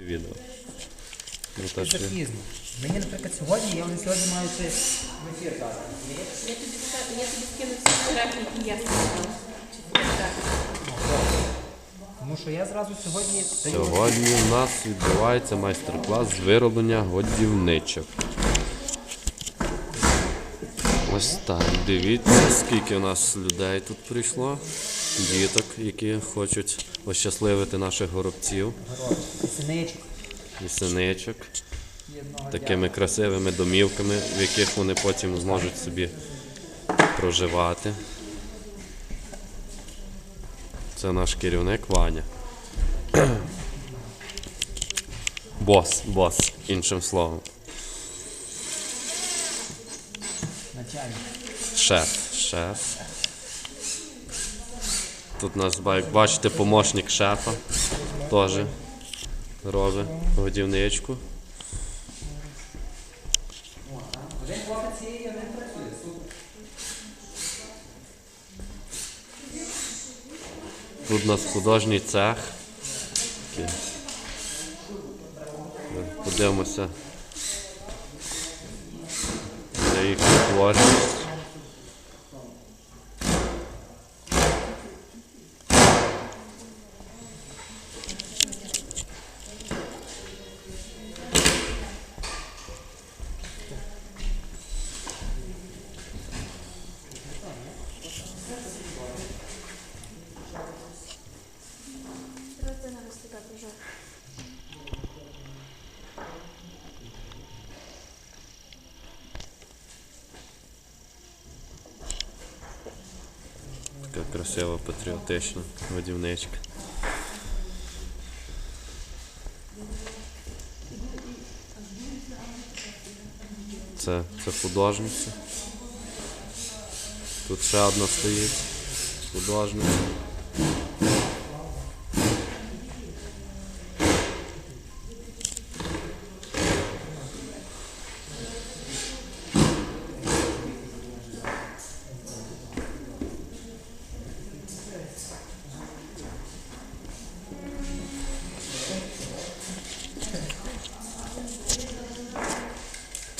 Ці відео. Ну, Це пізно. Мені, наприклад, сьогодні, я вже сьогодні маю це в ефір дати. Я тобі скину всі фотографії, які я знімала. Тому що я зразу сьогодні Сьогодні у нас відбувається майстер-клас з вироблення годівничок. Ось так. Дивіться, скільки у нас людей тут прийшло. Діток, які хочуть ощасливити наших горобців і синичок такими красивими домівками, в яких вони потім зможуть собі проживати. Це наш керівник Ваня. Бос, бос, іншим словом. Шеф, шеф. Тут у нас, бачите, помощник шефа теж робить годівничку. Тут у нас художній цех. Подивимося на їхню творчість. Родина Така красива патріотична годівничка. Це, це художниця. Тут ще одна стоїть. Художниця.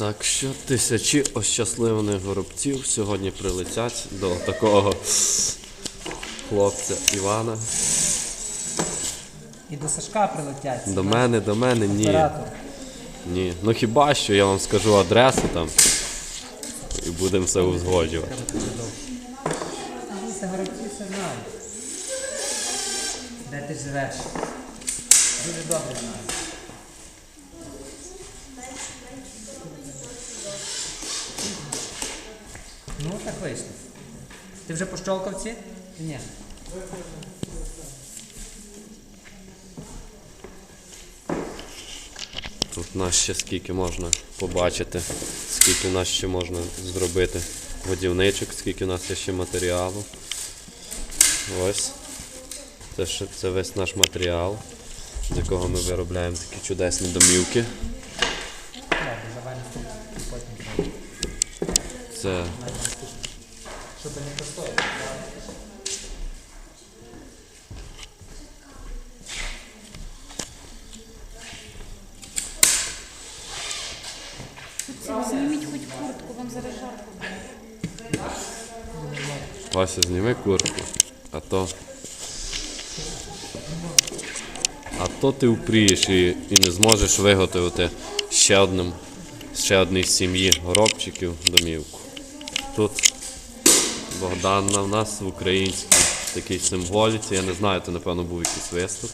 Так що тисячі ощасливлених горобців сьогодні прилетять до такого хлопця Івана. І до Сашка прилетять. До мене, до мене ні. Оператор. Ні. Ну хіба що я вам скажу адресу там і будемо все узгоджувати. Це горобці все знають. Де ти живеш? Дуже добре знаю. Ну, так вийшло. Ти вже пощолкав ці? Ні? Тут нас ще скільки можна побачити, скільки нас ще можна зробити годівничок, скільки у нас є ще матеріалу. Ось. Це, ще, це весь наш матеріал, з якого ми виробляємо такі чудесні домівки. Це Щоб не. Хлопці, зніміть хоч куртку, вам зараз жарко. Вася, зніми куртку, а то. А то ти впрієш і, і не зможеш виготовити ще одним, ще одній сім'ї горобчиків домівку. Тут Богданна в нас в українській такій символіці. Я не знаю, це напевно був якийсь виступ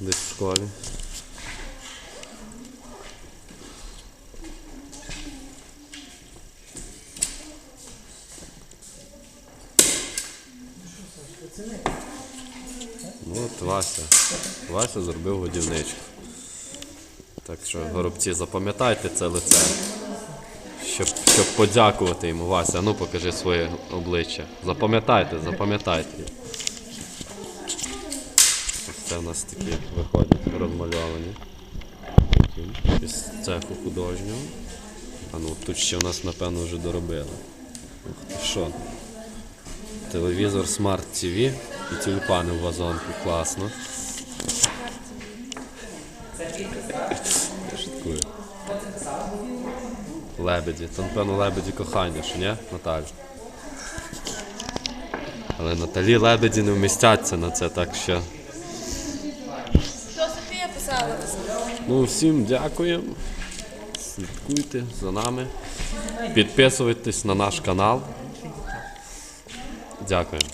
десь в школі. Ну от Вася. Вася зробив годівничку. Так що, горобці, запам'ятайте це лице. Щоб, щоб подякувати йому, Вася, ну покажи своє обличчя. Запам'ятайте, запам'ятайте. Це в нас такі виходять розмальовані. Із цеху художнього. А ну тут ще у нас, напевно, вже доробили. Ух ти що? Телевізор Smart TV і тюльпани в вазонку. Класно. Я шуткую. Лебеді. То, напевно, лебеді кохання, що ні, Наталь? Але Наталі лебеді не вмістяться на це, так що. Що Софія писала? Ну, всім дякуємо. Слідкуйте за нами. Підписуйтесь на наш канал. Дякуємо.